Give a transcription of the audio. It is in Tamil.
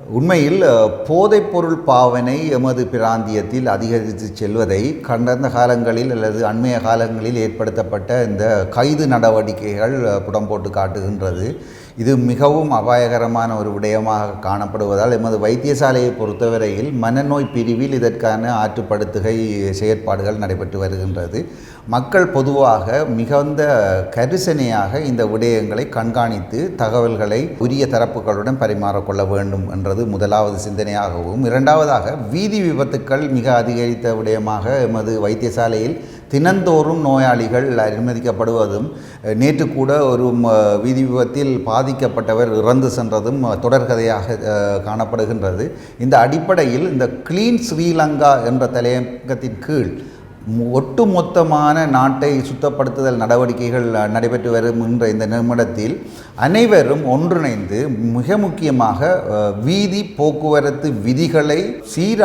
உண்மையில் போதைப்பொருள் பாவனை எமது பிராந்தியத்தில் அதிகரித்து செல்வதை கடந்த காலங்களில் அல்லது அண்மைய காலங்களில் ஏற்படுத்தப்பட்ட இந்த கைது நடவடிக்கைகள் புடம் போட்டு காட்டுகின்றது. இது மிகவும் அபாயகரமான ஒரு விடயமாக காணப்படுவதால் எமது வைத்தியசாலையை பொறுத்தவரையில் மனநோய் பிரிவில் இதற்கான ஆற்றுப்படுத்துகை செயற்பாடுகள் நடைபெற்று வருகின்றது. மக்கள் பொதுவாக மிகுந்த கரிசனையாக இந்த விடயங்களை கண்காணித்து தகவல்களை உரிய தரப்புகளுடன் பரிமாறக்கொள்ள வேண்டும் என்றது முதலாவது சிந்தனையாகவும் இரண்டாவதாக வீதி விபத்துக்கள் மிக அதிகரித்த விடயமாக எமது வைத்தியசாலையில் தினந்தோறும் நோயாளிகள் அனுமதிக்கப்படுவதும் நேற்று கூட ஒரு வீதி விபத்தில் பாதிக்கப்பட்டவர் இறந்து சென்றதும் தொடர்கதையாக காணப்படுகின்றது. இந்த அடிப்படையில் இந்த கிளீன் ஸ்ரீலங்கா என்ற தலையங்கத்தின் கீழ் ஒட்டுமொத்தமான நாட்டை சுத்தப்படுத்துதல் நடவடிக்கைகள் நடைபெற்று வருகின்ற இந்த நிமிடத்தில் அனைவரும் ஒன்றிணைந்து மிக முக்கியமாக வீதி போக்குவரத்து விதிகளை சீர